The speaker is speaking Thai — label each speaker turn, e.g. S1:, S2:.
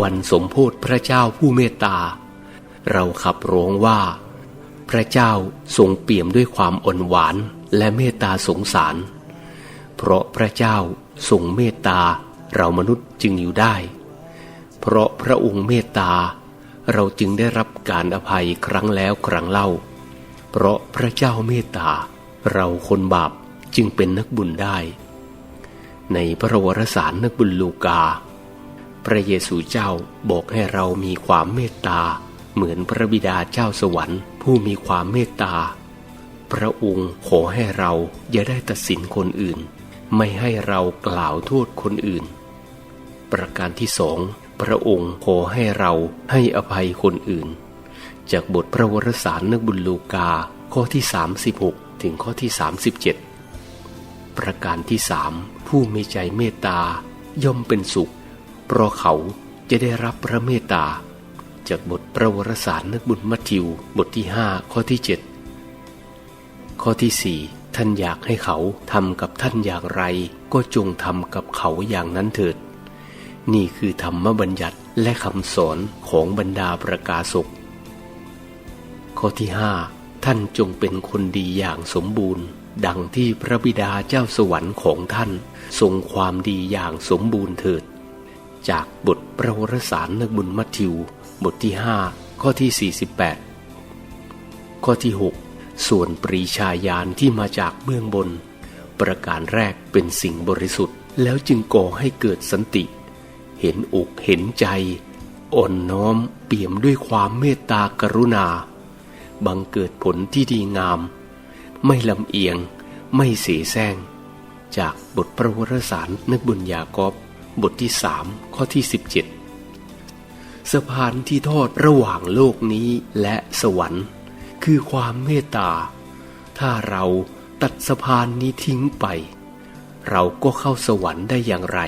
S1: วันสมโพธิพระเจ้าผู้เมตตา เราขับร้องว่า พระเจ้าทรงเปี่ยมด้วยความอ่อนหวานและเมตตาสงสาร เพราะพระเจ้าทรงเมตตาเรามนุษย์จึงอยู่ได้ เพราะพระองค์เมตตา เราจึงได้รับการอภัยครั้งแล้วครั้งเล่า เพราะพระเจ้าเมตตา เราคนบาปจึงเป็นนักบุญได้ ในพระวรสารนักบุญลูกา พระเยซูเจ้าบอกให้เรามีความเมตตา เหมือนพระบิดาเจ้าสวรรค์ ผู้มีความเมตตา พระองค์ขอให้เราอย่าได้ตัดสินคนอื่น ไม่ให้เรากล่าวโทษคนอื่น ประการที่สองพระองค์ขอให้เราให้อภัยคนอื่น จากบทพระวรสารนักบุญลูกาข้อที่ 36 ถึงข้อที่ 37 ประการที่สามผู้มีใจเมตตาย่อมเป็นสุข เพราะเขาจะได้รับพระเมตตา จากบทพระวรสารนักบุญมัทธิว บทที่5ข้อที่7ข้อที่สี่ท่านอยากให้เขาทำกับท่านอย่างไร ก็จงทำกับเขาอย่างนั้นเถิด นี่คือธรรมบัญญัติและคำสอนของบรรดาประกาศกข้อที่ห้าท่านจงเป็นคนดีอย่างสมบูรณ์ ดังที่พระบิดาเจ้าสวรรค์ของท่านทรงความดีอย่างสมบูรณ์เถิด จากบทประวรสารนักบุญมัทธิว บทที่ห้าข้อที่ 48 ข้อที่ 6 ส่วนปรีชาญาณที่มาจากเบื้องบน ประการแรกเป็นสิ่งบริสุทธิ์ แล้วจึงก่อให้เกิดสันติ เห็นอกเห็นใจ อ่อนน้อมเปี่ยมด้วยความเมตตากรุณา บังเกิดผลที่ดีงาม ไม่ลำเอียง ไม่เสแสร้ง จากบทประวรสารนักบุญยากอบ บทที่สามข้อที่17สะพานที่ทอดระหว่างโลกนี้และสวรรค์ คือความเมตตา ถ้าเราตัดสะพานนี้ทิ้งไป เราก็เข้าสวรรค์ได้อย่างไร